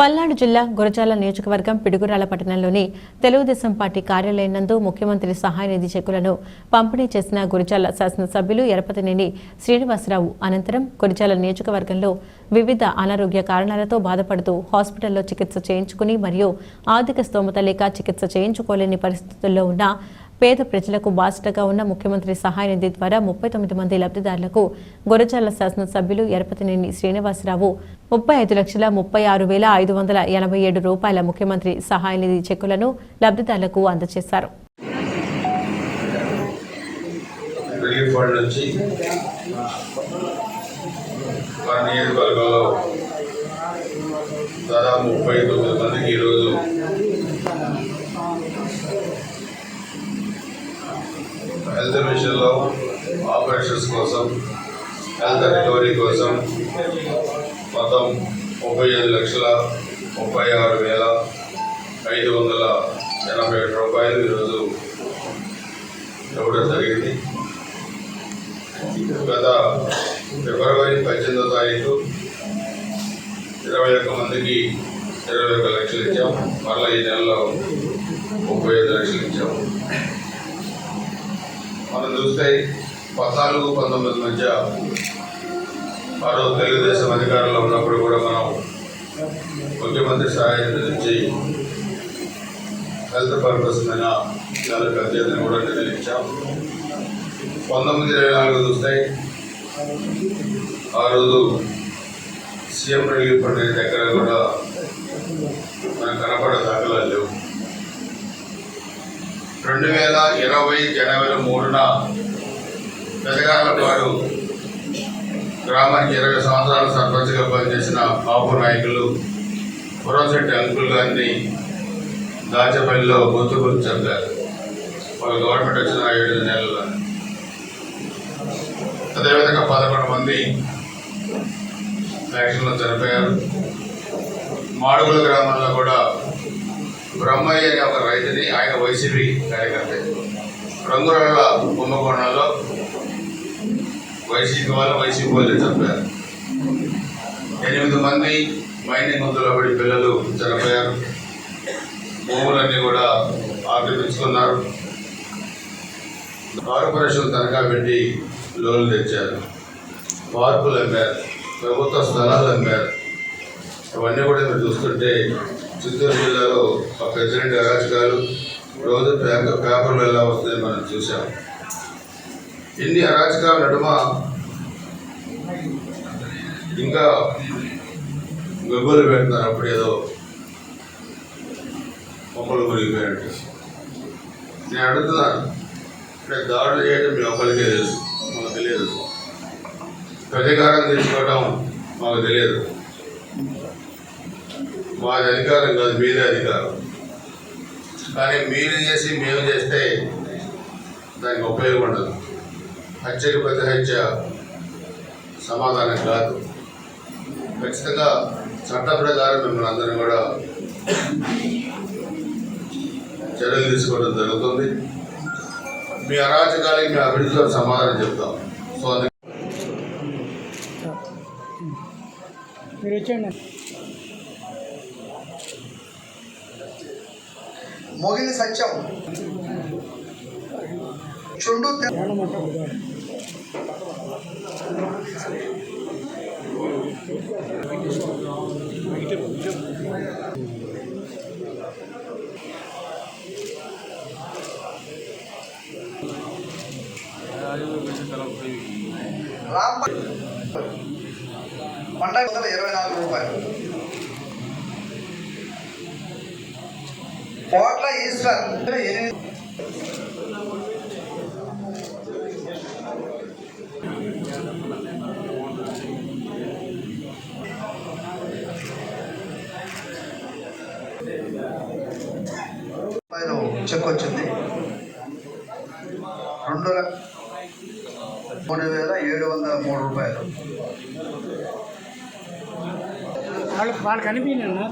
పల్నాడు జిల్లా గురజాల నియోజకవర్గం పిడుగురాల పట్టణంలోని తెలుగుదేశం పార్టీ కార్యాలయం నందు ముఖ్యమంత్రి సహాయ నిధి చెక్కులను పంపిణీ చేసిన గురజాల శాసనసభ్యులు ఎరపతినేని శ్రీనివాసరావు అనంతరం గురజాల నియోజకవర్గంలో వివిధ అనారోగ్య కారణాలతో బాధపడుతూ హాస్పిటల్లో చికిత్స చేయించుకుని మరియు ఆర్థిక స్తోమత లేక చికిత్స చేయించుకోలేని పరిస్థితుల్లో ఉన్న పేద ప్రజలకు బాసటగా ఉన్న ముఖ్యమంత్రి సహాయ నిధి ద్వారా ముప్పై తొమ్మిది మంది లబ్ధిదారులకు గొరజాల శాసనసభ్యులు ఎరపతినేని శ్రీనివాసరావు ముప్పై ఐదు లక్షల ముప్పై ఆరు వేల ఐదు వందల ఎనభై ఏడు రూపాయల ముఖ్యమంత్రి సహాయ నిధి చెక్కులను లబ్ధిదారులకు అందజేశారు. దాదాపు ముప్పై తొమ్మిది మందికి హెల్త్ మిషన్లో ఆపరేషన్స్ కోసం హెల్త్ రికవరీ కోసం మొత్తం ముప్పై ఐదు లక్షల ముప్పై ఆరు వేల ఐదు వందల ఎనభై ఏడు రూపాయలు ఈరోజు ఇవ్వడం జరిగింది. గత ఫిబ్రవరి పద్దెనిమిదో తారీఖు ఇరవై ఒక్క మందికి ఇరవై ఒక్క లక్షలు ఇచ్చాం. మరలా ఈ నెలలో ముప్పై ఐదు లక్షలు ఇచ్చాం. మనం చూస్తే పద్నాలుగు పంతొమ్మిది మధ్య ఆ రోజు తెలుగుదేశం అధికారంలో ఉన్నప్పుడు కూడా మనం ముఖ్యమంత్రి సహాయం నుంచి హెల్త్ పర్పస్ మీద నెలకు అత్యధికం కూడా నిర్ణయించాం. పంతొమ్మిది ఇరవై నాలుగు చూస్తే ఆ రోజు సీఎం రిలీఫ్ ఫండ్ దగ్గర కూడా మనకు కనపడ రెండు వేల ఇరవై జనవరి మూడున పెదగాల వారు గ్రామానికి ఇరవై సంవత్సరాలు సర్పంచ్గా పనిచేసిన బాపు నాయకులు పురంశెట్టి అంకుల్ గారిని దాచపల్లిలో గుర్తుకు చంపారు వాళ్ళ గవర్నమెంట్ వచ్చిన ఏడు నెలల్లో. అదేవిధంగా పదకొండు మంది యాక్షన్లో చనిపోయారు మాడుగుల గ్రామంలో కూడా బ్రహ్మయ్య అనే ఒక రైతుని ఆయన వైసీపీ కార్యకర్త. రంగురాళ్ళ కుంభకోణంలో వైసీపీ వాళ్ళు వైసీపీ వాళ్ళు చంపారు. ఎనిమిది మంది మైనింగ్ ముందులో పడి పిల్లలు చనిపోయారు. భూములన్నీ కూడా ఆక్రమించుకున్నారు. కార్పొరేషన్ తనఖా పెట్టి లోన్లు తెచ్చారు. పార్కులు అమ్మారు. ప్రభుత్వ స్థలాలు అమ్మారు. అవన్నీ కూడా మీరు చూస్తుంటే చిత్తూరు జిల్లాలో ఆ ప్రెసిడెంట్ అరాచకాలు రోజు పేపర్ పేపర్లు ఎలా వస్తాయని మనం చూసాం ఇన్ని అరాచకాల నడుమ ఇంకా గబ్బులు పెడుతున్నారు. అప్పుడు ఏదో మొక్కలు మురిగిపోయినట్టు. నేను అడుగుతున్నాను. ఇక్కడ దాడులు చేయడం మీ ఒక్కరికే తెలుసు. మాకు తెలియదు. ప్రతీకారం తీసుకోవడం మాకు తెలియదు. మాది అధికారం కాదు మీదే అధికారం. కానీ మీరు చేసి మేము చేస్తే దానికి ఉపయోగం ఉండదు. హత్యకు పెద్ద హత్య సమాధానం కాదు. ఖచ్చితంగా చట్ట ప్రకారం మిమ్మల్ని అందరం కూడా చర్యలు తీసుకోవడం జరుగుతుంది. మీ అరాచకాలకి మీ అభివృద్ధితో సమాధానం చెప్తాం. సో అందుకే మీరు వచ్చేయండి మొగిలి సత్యం చుండు తె- రాంబ పండగ వందల ఇరవై నాలుగు రూపాయలు కోట్ల ఈశ్వర్. రూపాయలు చెక్ వచ్చింది. రెండు మూడు వేల ఏడు వందల మూడు రూపాయలు. వాళ్ళకి వాళ్ళకి కనిపించండి